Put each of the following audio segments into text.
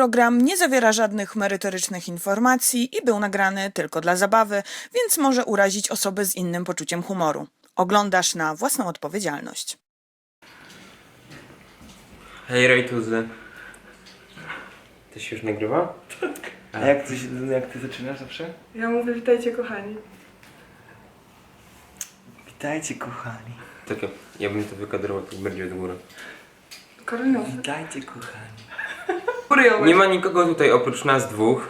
program nie zawiera żadnych merytorycznych informacji i był nagrany tylko dla zabawy, więc może urazić osoby z innym poczuciem humoru. Oglądasz na własną odpowiedzialność. Hej Rejtuzy. To się już nagrywa? A jak ty, się- jak ty zaczynasz zawsze? Ja mówię, witajcie kochani. Witajcie kochani. Takie, ja bym to wykadrował tak bardziej od góry. Karolina, Witajcie kochani. Uryjąłeś. Nie ma nikogo tutaj oprócz nas dwóch.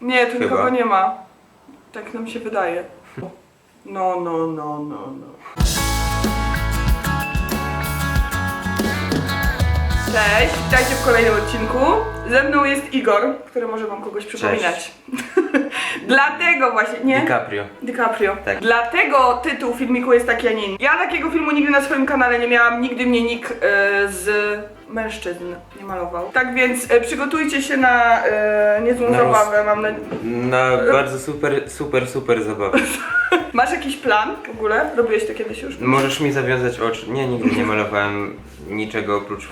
Nie, tu Chyba. nikogo nie ma. Tak nam się wydaje. No, no, no, no, no. Cześć, witajcie w kolejnym odcinku. Ze mną jest Igor, który może wam kogoś przypominać. Dlatego właśnie, nie? DiCaprio. DiCaprio. Tak. Dlatego tytuł filmiku jest taki, a nie inny. Ja takiego filmu nigdy na swoim kanale nie miałam, nigdy mnie nikt e, z mężczyzn nie malował. Tak więc e, przygotujcie się na e, niezłą Na zabawę, mam na... Na bardzo super, super, super zabawę. Masz jakiś plan w ogóle? Robiłeś to kiedyś już? Możesz mi zawiązać oczy. Nie, nigdy nie malowałem niczego oprócz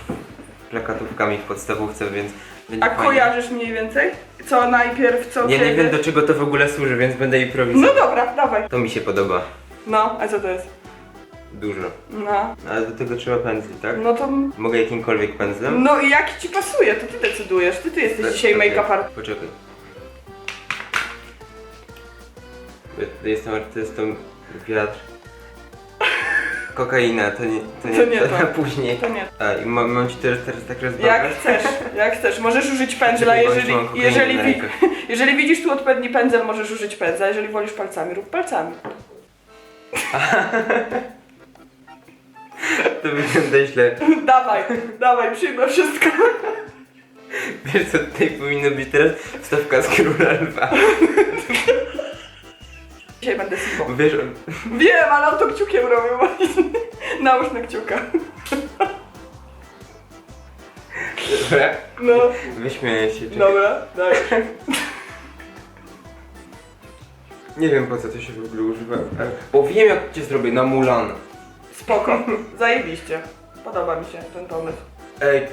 plakatówkami w podstawówce, więc będzie A fajnie. kojarzysz mniej więcej? Co najpierw, co Ja nie wiem do czego to w ogóle służy, więc będę improwizował. No dobra, dawaj. To mi się podoba. No, a co to jest? Dużo. No, Ale do tego trzeba pędzli, tak? no to... Mogę jakimkolwiek pędzlem? No i jaki ci pasuje, to ty decydujesz. Ty, ty jesteś Tak, dzisiaj okej. make-up art. Poczekaj. Ja Jestem artystą wiatr. Kokaina, to nie to. Nie, To nie to. na później. To nie. A, i mam, mam ci teraz, teraz tak rozbawiać? Jak chcesz, jak chcesz. Możesz użyć pędzla, Czekaj, bo jeżeli, już mam kokainę jeżeli, na wi- rękach. jeżeli widzisz tu odpowiedni pędzel, możesz użyć pędzla. Jeżeli wolisz palcami, rób palcami. To wygląda źle. dawaj, dawaj, przyjmę wszystko. Wiesz co tutaj powinno być teraz? Wstawka z króla lwa. Dzisiaj będę siwą. Wiesz. Wiem, ale on to kciukiem robił właśnie. Nałóż na kciuka. Dobra? No, Wyśmieję się. Czekaj. dobra, daj. Nie wiem po co to się w ogóle używa. ale- O, wiem jak cię zrobię na Mulan. Spoko, zajebiście. Podoba mi się ten pomysł. Ej,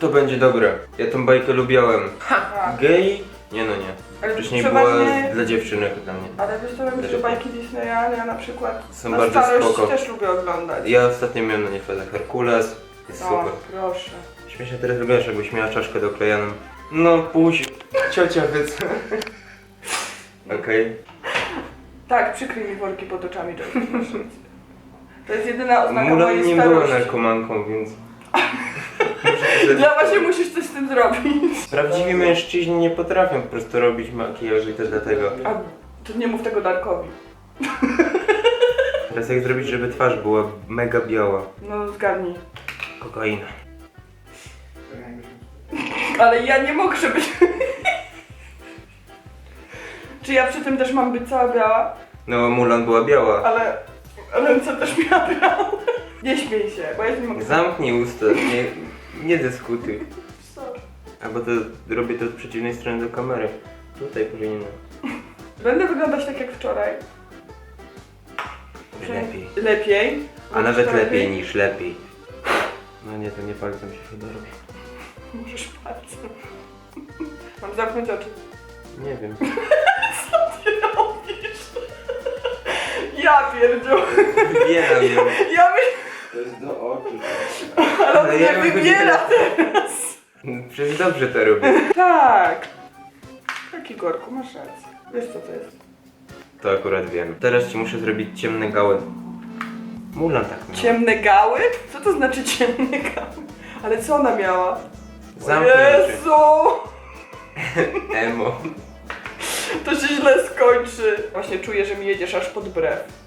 to będzie dobre. Ja tą bajkę lubiałem. Tak. Gej? Nie no nie. Ale Wcześniej przeważnie- była dla dziewczynek dla mnie. Ale wiesz co, robisz, że bajki Disneya, ja na przykład Są na bardzo starość spoko. też lubię oglądać. Ja ostatnio miałem na nie fazę Herkules. Jest O, super. proszę. Śmiesznie teraz wyglądasz, jakbyś miała czaszkę doklejaną. No puść. Ciocia wyc. Okej. Tak, przykryj mi worki pod oczami, Johnny. To jest jedyna oznaka Mulan mojej nie była starości. narkomanką, więc... Ja właśnie musisz coś z tym zrobić. Prawdziwi mężczyźni nie potrafią po prostu robić makijażu i to dlatego. A to nie mów tego Darkowi. Teraz jak zrobić, żeby twarz była mega biała? No zgadnij. Kokaina. Ale ja nie mogę, żebyś... Czy ja przy tym też mam być cała biała? No Mulan była biała. Ale ręce też miała białe. Nie śmiej się, bo ja nie mogę. Zamknij usta, nie, nie dyskutuj. Sorry. Albo to robię to z przeciwnej strony do kamery. Tutaj powinienem. Będę wyglądać tak jak wczoraj. Lepiej. Lepiej. A nawet lepiej niż lepiej. No nie, to nie palcem się chyba robi. Możesz palcem. Mam zamknąć oczy. Nie wiem. Ty robisz? Ja pierdziu. Wybieram ją. Ja my... To jest do oczu. Ale on Ale nie ja bym wybiera teraz. Przecież dobrze to robię. Tak. Tak Igorku, masz rację. Wiesz co to jest? To akurat wiem. Teraz ci muszę zrobić ciemne gały. Mulan tak miał. Ciemne gały? Co to znaczy ciemne gały? Ale co ona miała? Zamknij oczy. Jezu! Emo. To się źle skończy. Właśnie czuję, że mi jedziesz aż pod brew.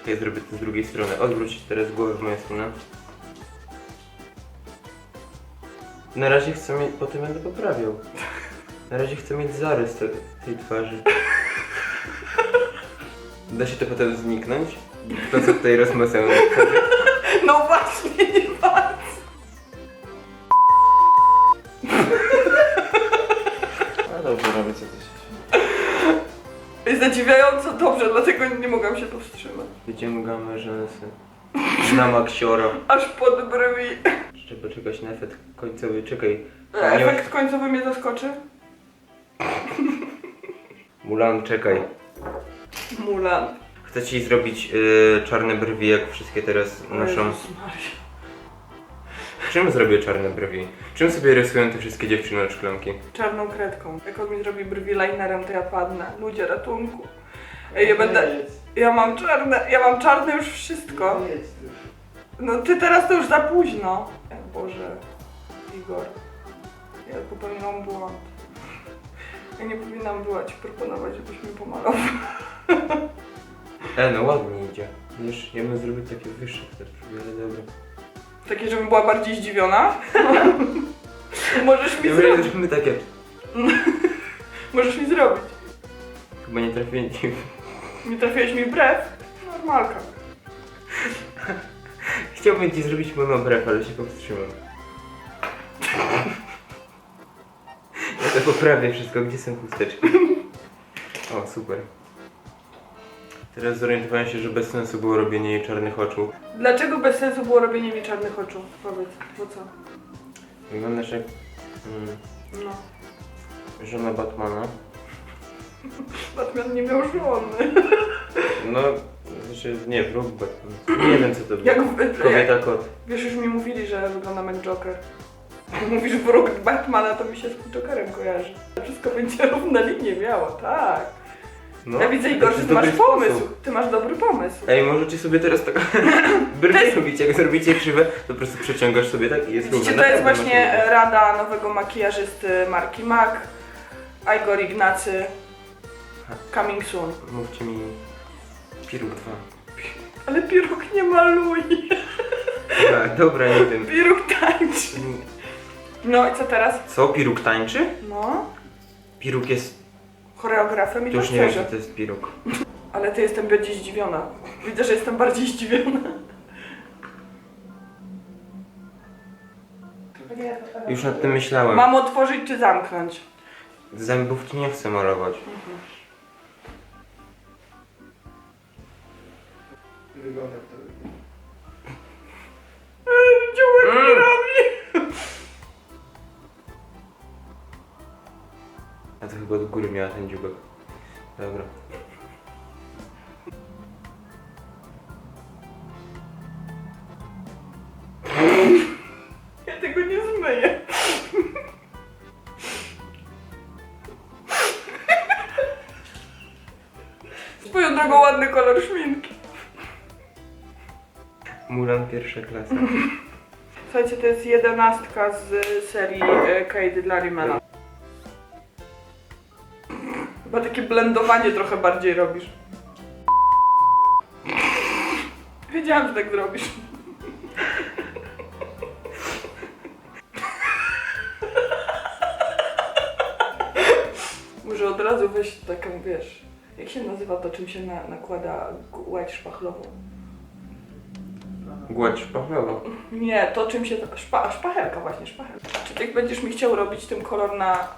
Czekaj, zrobię to z drugiej strony. Odwróć teraz głowę w moją stronę. Na razie chcę mieć, potem będę poprawiał. Na razie chcę mieć zarys te, tej twarzy. Da się to potem zniknąć? To co tutaj rozmawiamy. No właśnie, nie bardzo. No dobrze robię co. Jest zadziwiająco dobrze, dlatego nie mogłam się powstrzymać. Wyciągamy rzęsy. Znam aksiora. Aż pod brwi. Trzeba czekać na efekt końcowy. Czekaj. E, Efekt końcowy mnie zaskoczy. Mulan, czekaj. Mulan. Chcę ci zrobić y, czarne brwi, jak wszystkie teraz noszą. Jezus Maria. Czym zrobię czarne brwi? Czym sobie rysują te wszystkie dziewczyny od szklanki? Czarną kredką. Jak on mi zrobi brwi linerem, to ja padnę. Ludzie, ratunku. Ej, ja będę... Ja mam czarne, ja mam czarne już wszystko. No ty teraz to już za późno. Ej, Boże, Igor. Ja popełniłam błąd. Ja nie powinnam była ci proponować, żebyś mi pomalował. E, no ładnie idzie. Wiesz, ja bym zrobił takie wyższe te brwi, ale dobra. Takie, żebym była bardziej zdziwiona. Możesz mi zrobić. zróbmy takie. Możesz mi zrobić. Chyba nie trafiłem ci. Nie trafiłeś mi brew? Normalka. Chciałbym ci zrobić monobrew, ale się powstrzymam. Ja to poprawię wszystko, gdzie są chusteczki. O, super. Teraz zorientowałem się, że bez sensu było robienie jej czarnych oczu. Dlaczego bez sensu było robienie mi czarnych oczu? Powiedz, po co? Wyglądasz jak mm, No. żona Batmana. Batman nie miał żony. No, znaczy nie, wróg Batman. Nie wiem co to było. Jak, w- jak, Kobieta kot. wiesz, już mi mówili, że wyglądam jak Joker. Jak Mówisz wróg Batmana, to mi się z Jokerem kojarzy. Wszystko będzie równa linię miało, tak. No, ja widzę, Igor, że jest ty masz pomysł. Ty masz dobry pomysł. Ej, możecie sobie teraz tak brwi robić, jak zrobicie krzywe, to po prostu przeciągasz sobie tak i jest Widzicie, to jest Naprawdę właśnie masz e, rada nowego makijażysty marki MAC. Igor Ignacy. Coming soon. Mówcie mi piruk 2. Ale piruk nie maluje. Dobra, dobra, nie wiem. Piruk tańczy. No i co teraz? Co, piruk tańczy? No, Piruk jest... choreografem i To już nie wiem, że to jest piruk. Ale ty jestem bardziej zdziwiona. Widzę, że jestem bardziej zdziwiona. Już nad tym myślałem. Mam otworzyć czy zamknąć? Zębów ci nie chcę malować. Wygląda to. A to chyba od góry miała ten dziubek. Dobra. Ja tego nie zmyję. Swoją drogą ładny kolor szminki. Mulan pierwsza klasa. Słuchajcie, to jest jedenastka z serii e, Kate dla Rimana. Chyba takie blendowanie trochę bardziej robisz. Wiedziałam, że tak zrobisz. Może od razu weź taką, wiesz, jak się nazywa to, czym się na, nakłada gładź szpachlową? Gładź szpachlowa. Nie, to czym się. Szpa, szpachelka, właśnie, szpachelka. Czy ty będziesz mi chciał robić tym kolor na.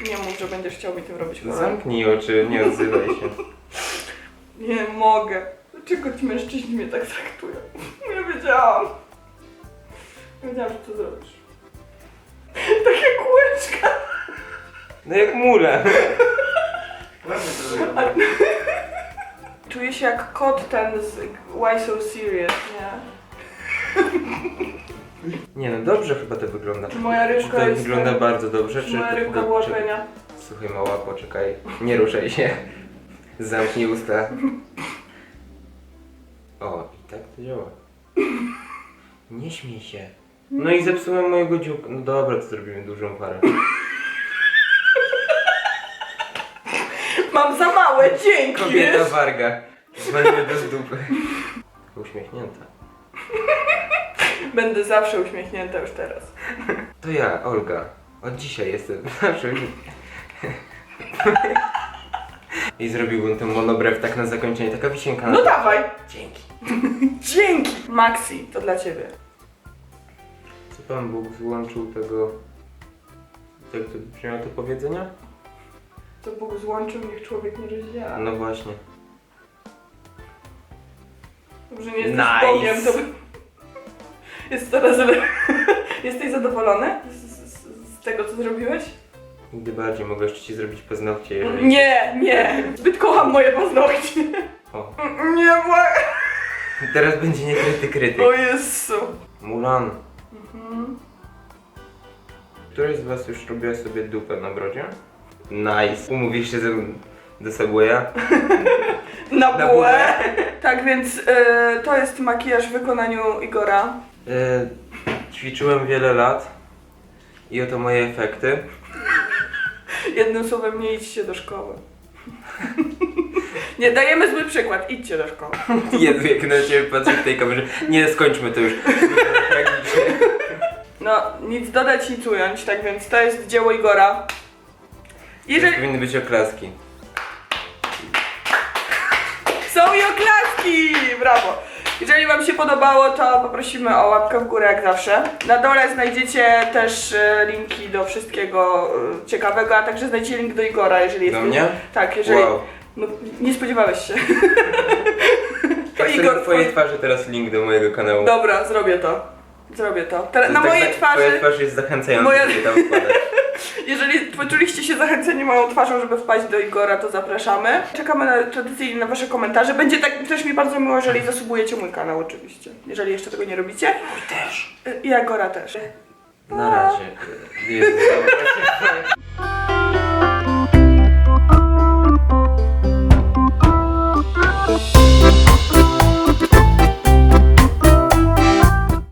Nie mów, że będziesz chciał mi tym robić kolor. Zamknij oczy, nie odzywaj się. Nie mogę. Dlaczego ci mężczyźni mnie tak traktują? Nie wiedziałam. Nie wiedziałam, że to zrobisz. Takie kółeczka. No jak mule. Ładnie to wygląda. Czuję się jak kot ten z Why So Serious, nie? Nie no, dobrze chyba to wygląda. Moja Czy rybka to jest... wygląda bardzo dobrze, Czy moja rybka do- była czy- penia? Słuchaj mała, poczekaj. Nie ruszaj się. Zamknij usta. O, i tak to działa. Nie śmiej się. No i zepsułem mojego dzióbka. No dobra, to zrobimy dużą parę. Mam za małe, dzięki! Kobieta warga. Zwalimy bez dupy. Uśmiechnięta. Będę zawsze uśmiechnięta już teraz. To ja, Olga. Od dzisiaj jestem zawsze I zrobiłbym ten monobrew tak na zakończenie, taka wisienka na No dawaj! Dzięki. Dzięki! Maxi, to dla ciebie. Co Pan Bóg złączył tego... Jak to brzmiało to powiedzenia? To Bóg złączył, niech człowiek nie rozdziela. No właśnie. Dobrze, nie jesteś Nice. Bogiem, to by... Jest coraz lepiej. Jesteś zadowolony z, z, z tego, co zrobiłeś? Nigdy bardziej mogę jeszcze ci zrobić paznokcie, jeżeli... Nie, nie. Zbyt kocham moje paznokcie. O, Nie, bo... teraz będzie niekryty krytyk. O Jezu. Mulan. Mhm. Któraś z was już robiła sobie dupę na brodzie? Nice. Umówisz się ze mną do Subwaya? Na Na bułę. bułę. Tak więc y, to jest makijaż w wykonaniu Igora. E, ćwiczyłem wiele lat i oto moje efekty. Jednym słowem, nie idźcie do szkoły. Nie, dajemy zły przykład. Idźcie do szkoły. Jezu, jak na ciebie patrzę w tej kamerze. Nie, skończmy to już. No, nic dodać, nic ująć, tak więc to jest dzieło Igora. Jeżeli... Powinny być oklaski. Są i oklaski! Brawo! Jeżeli Wam się podobało, to poprosimy o łapkę w górę jak zawsze. Na dole znajdziecie też e, linki do wszystkiego e, ciekawego, a także znajdziecie link do Igora, jeżeli Do jest. mnie? Tak, jeżeli. Wow. No, nie spodziewałeś się. Ja chcę na twojej twarzy teraz link do mojego kanału. Dobra, zrobię to. Zrobię to. Na tak mojej za- Twoja twarzy, twarz jest zachęcająca, Moja- żeby tam jeżeli poczuliście się zachęceni moją twarzą, żeby wpaść do Igora, to zapraszamy. Czekamy na, tradycyjnie na Wasze komentarze. Będzie tak też mi bardzo miło, jeżeli zasubujecie mój kanał oczywiście. Jeżeli jeszcze tego nie robicie. Też. I Agora też. Na razie. Jezu, dobra.